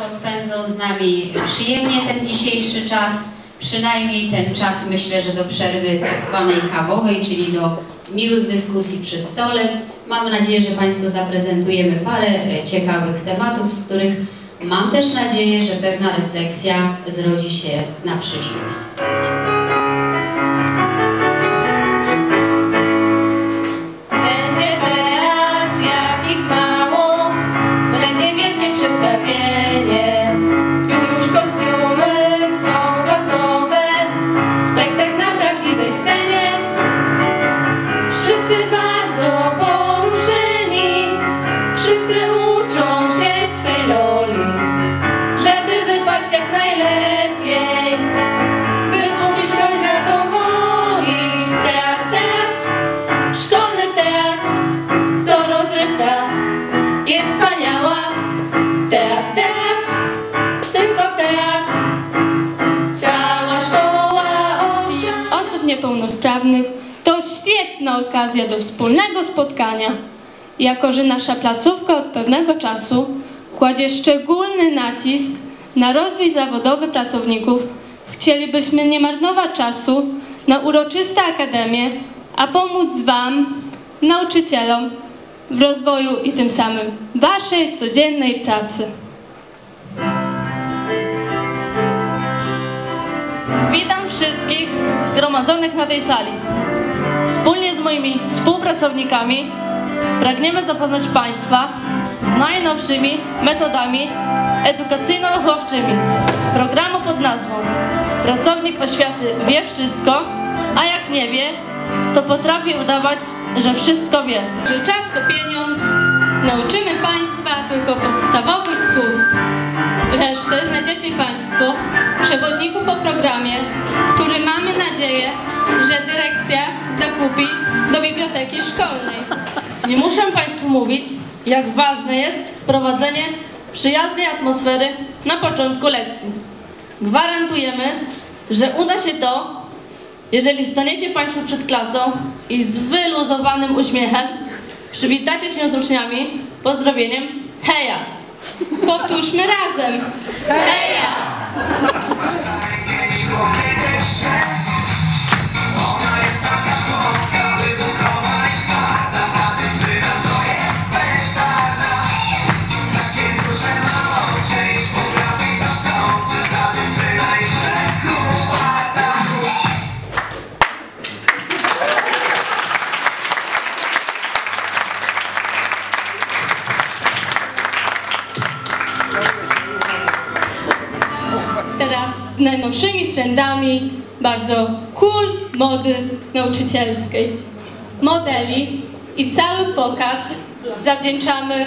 Państwo spędzą z nami przyjemnie ten dzisiejszy czas, przynajmniej ten czas myślę, że do przerwy tak zwanej kawowej, czyli do miłych dyskusji przy stole. Mam nadzieję, że Państwu zaprezentujemy parę e, ciekawych tematów, z których mam też nadzieję, że pewna refleksja zrodzi się na przyszłość. Uczą się swej roli, żeby wypaść jak najlepiej, by publiczność zadowolić. Teatr, teatr, szkolny teatr, to rozrywka jest wspaniała. Teatr, teatr, tylko teatr, cała szkoła osób. osób niepełnosprawnych to świetna okazja do wspólnego spotkania. Jako, że nasza placówka od pewnego czasu kładzie szczególny nacisk na rozwój zawodowy pracowników, chcielibyśmy nie marnować czasu na uroczyste akademie, a pomóc Wam, nauczycielom, w rozwoju i tym samym Waszej codziennej pracy. Witam wszystkich zgromadzonych na tej sali. Wspólnie z moimi współpracownikami pragniemy zapoznać Państwa z najnowszymi metodami edukacyjno-wychowawczymi programu pod nazwą Pracownik oświaty wie wszystko, a jak nie wie, to potrafi udawać, że wszystko wie. że czas to pieniądz, nauczymy Państwa tylko podstawowych słów. Resztę znajdziecie Państwo w przewodniku po programie, który mamy nadzieję, że dyrekcja zakupi do biblioteki szkolnej. Nie muszę Państwu mówić, jak ważne jest wprowadzenie przyjaznej atmosfery na początku lekcji. Gwarantujemy, że uda się to, jeżeli staniecie Państwo przed klasą i z wyluzowanym uśmiechem przywitacie się z uczniami pozdrowieniem Heja! Powtórzmy razem. Heja! Teraz z najnowszymi trendami bardzo cool mody nauczycielskiej. Modeli i cały pokaz zawdzięczamy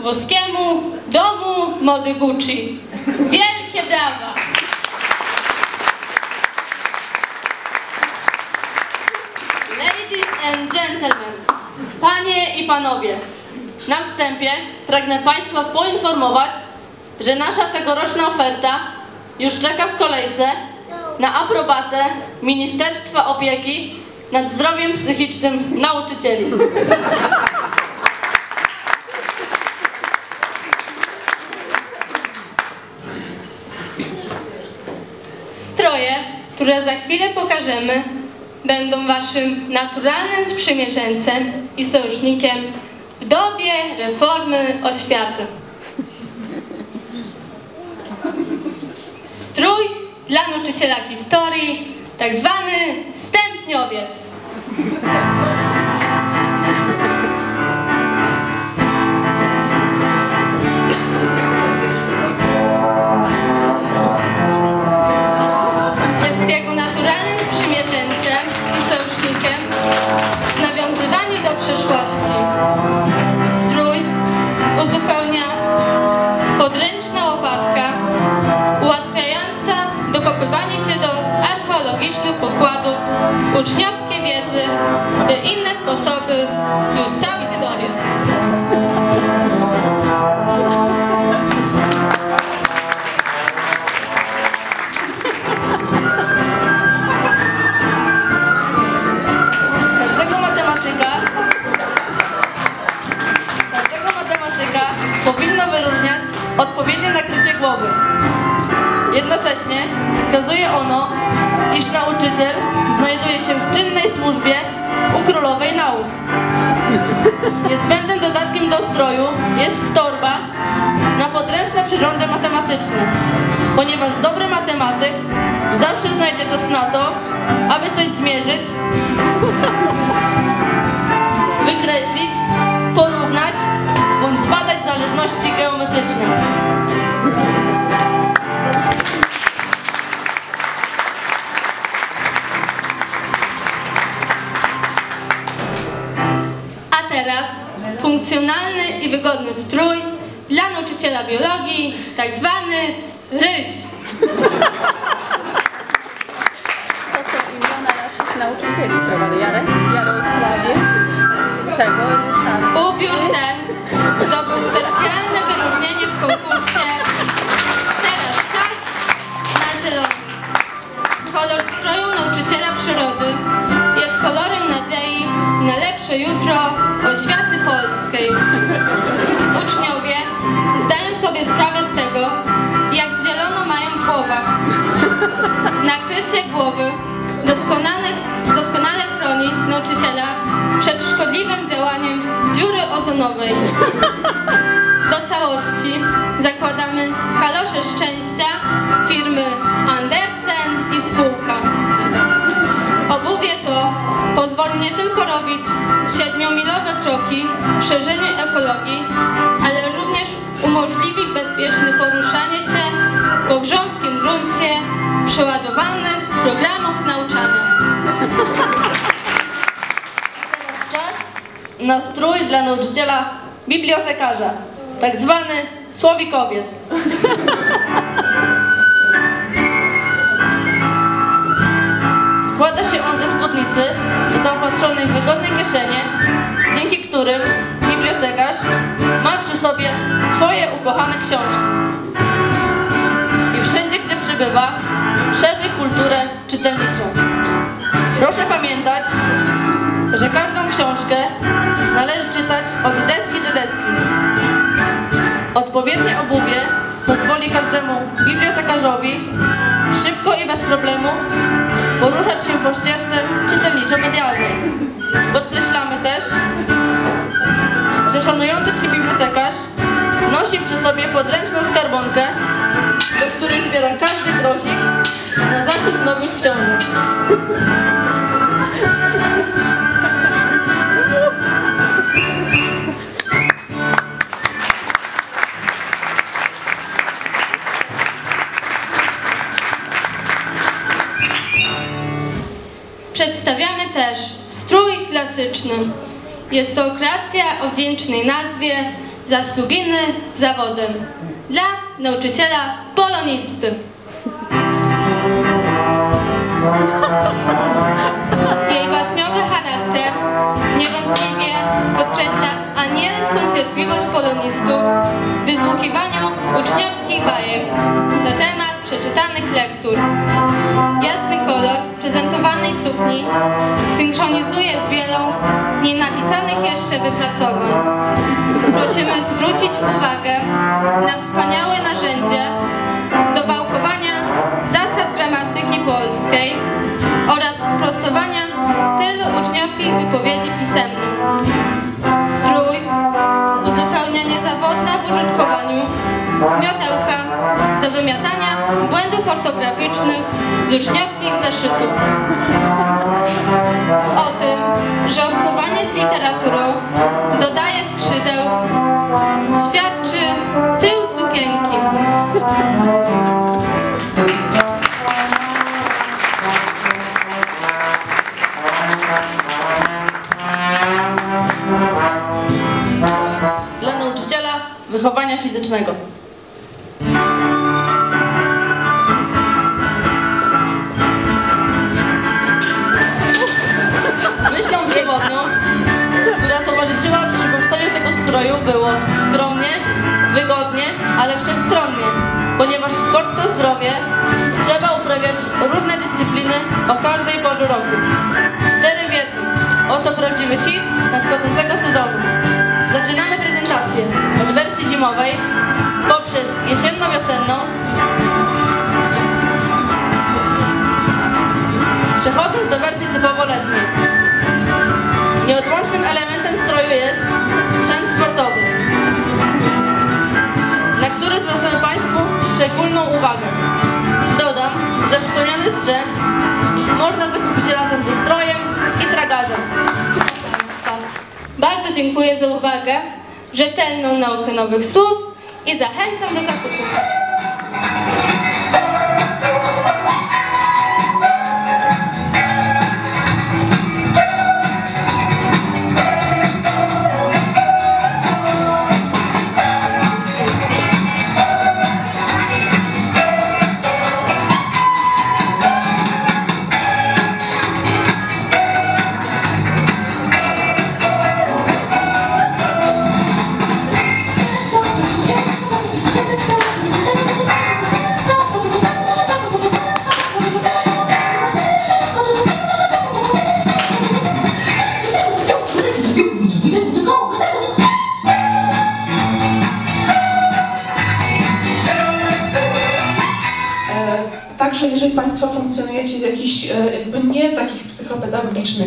włoskiemu domu mody Gucci. Wielkie brawa! Ladies and gentlemen, panie i panowie, na wstępie pragnę Państwa poinformować, że nasza tegoroczna oferta już czeka w kolejce na aprobatę Ministerstwa Opieki nad Zdrowiem Psychicznym Nauczycieli. Stroje, które za chwilę pokażemy, będą waszym naturalnym sprzymierzeńcem i sojusznikiem w dobie reformy oświaty. Strój dla nauczyciela historii, tak zwany stępniowiec. Jest jego naturalnym sprzymierzeńcem i sojusznikiem w nawiązywaniu do przeszłości. Strój uzupełnia podręczna łopatka ułatwiająca dokopywanie się do archeologicznych pokładów, uczniowskie wiedzy i inne sposoby już całą historię. Każdego matematyka każdego matematyka powinno wyróżniać odpowiednie nakrycie głowy. Jednocześnie wskazuje ono, iż nauczyciel znajduje się w czynnej służbie u królowej nauk. Niezbędnym dodatkiem do stroju jest torba na podręczne przyrządy matematyczne, ponieważ dobry matematyk zawsze znajdzie czas na to, aby coś zmierzyć, wykreślić, porównać bądź zbadać zależności geometryczne. Teraz funkcjonalny i wygodny strój dla nauczyciela biologii, tak zwany ryś. To są imiona naszych nauczycieli, prawda? Jarek, Jarosławie, tego Ryszarda. Ubiór ten zdobył specjalne wyróżnienie w konkursie Teraz czas na zielony. Kolor stroju nauczyciela przyrody jest kolorem nadziei na lepsze jutro oświaty polskiej. Uczniowie zdają sobie sprawę z tego, jak zielono mają w głowach. Nakrycie głowy doskonale, doskonale chroni nauczyciela przed szkodliwym działaniem dziury ozonowej. Do całości zakładamy kalosze szczęścia firmy Andersen i spółka. Obuwie to pozwoli nie tylko robić siedmiomilowe kroki w szerzeniu ekologii, ale również umożliwi bezpieczne poruszanie się po grząskim gruncie przeładowanych programów nauczania. Teraz czas na strój dla nauczyciela bibliotekarza, tak zwany słowikowiec. Spódnicy zaopatrzonej w wygodne kieszenie, dzięki którym bibliotekarz ma przy sobie swoje ukochane książki. I wszędzie, gdzie przybywa, szerzy kulturę czytelniczą. Proszę pamiętać, że każdą książkę należy czytać od deski do deski. Odpowiednie obuwie pozwoli każdemu bibliotekarzowi szybko i bez problemu poruszać się po ścieżce czytelniczo-medialnej. Podkreślamy też, że szanujący się bibliotekarz nosi przy sobie podręczną skarbonkę, do której zbiera każdy grosik na zakup nowych książek. Jest to kreacja o wdzięcznej nazwie Zasluginy zawodem dla nauczyciela polonisty. Jej baśniowy charakter niewątpliwie podkreśla anielską cierpliwość polonistów w wysłuchiwaniu uczniowskich bajek na temat przeczytanych lektur. Jasny kolor prezentowanej sukni synchronizuje z wielą nienapisanych jeszcze wypracowań. Prosimy zwrócić uwagę na wspaniałe narzędzie do wałkowania zasad gramatyki polskiej oraz prostowania stylu uczniowskich wypowiedzi pisemnych. Strój uzupełnia niezawodna w użytkowaniu miotełka do wymiatania błędów ortograficznych z uczniowskich zeszytów. O tym, że obcowanie z literaturą dodaje skrzydeł, świadczy tył sukienki. Dla nauczyciela wychowania fizycznego. Powstaniu tego stroju było skromnie, wygodnie, ale wszechstronnie, ponieważ sport to zdrowie, trzeba uprawiać różne dyscypliny o każdej porze roku. Cztery w jednym. Oto prawdziwy hit nadchodzącego sezonu. Zaczynamy prezentację od wersji zimowej poprzez przez jesienno-wiosenną, przechodząc do wersji typowo letniej. Nieodłącznym elementem stroju jest sprzęt sportowy, na który zwracamy Państwu szczególną uwagę. Dodam, że wspomniany sprzęt można zakupić razem ze strojem i tragarzem. Bardzo dziękuję za uwagę, rzetelną naukę nowych słów i zachęcam do zakupów.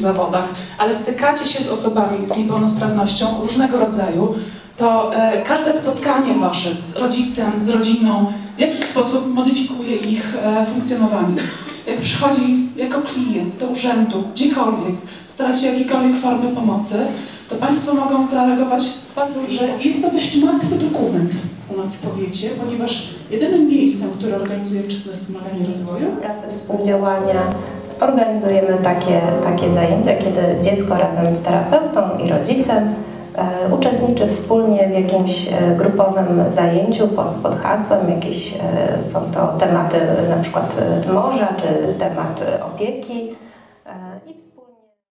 Zawodach, ale stykacie się z osobami z niepełnosprawnością różnego rodzaju, to e, każde spotkanie Wasze z rodzicem, z rodziną w jakiś sposób modyfikuje ich e, funkcjonowanie. Jak przychodzi jako klient do urzędu, gdziekolwiek, staracie jakiejkolwiek formy pomocy, to Państwo mogą zareagować bardzo, że jest to dość martwy dokument u nas w powiecie, ponieważ jedynym miejscem, które organizuje wczesne wspomaganie rozwoju, pracy współdziałania organizujemy takie, takie zajęcia, kiedy dziecko razem z terapeutą i rodzicem e, uczestniczy wspólnie w jakimś e, grupowym zajęciu pod, pod hasłem, jakieś e, są to tematy na przykład morza czy temat opieki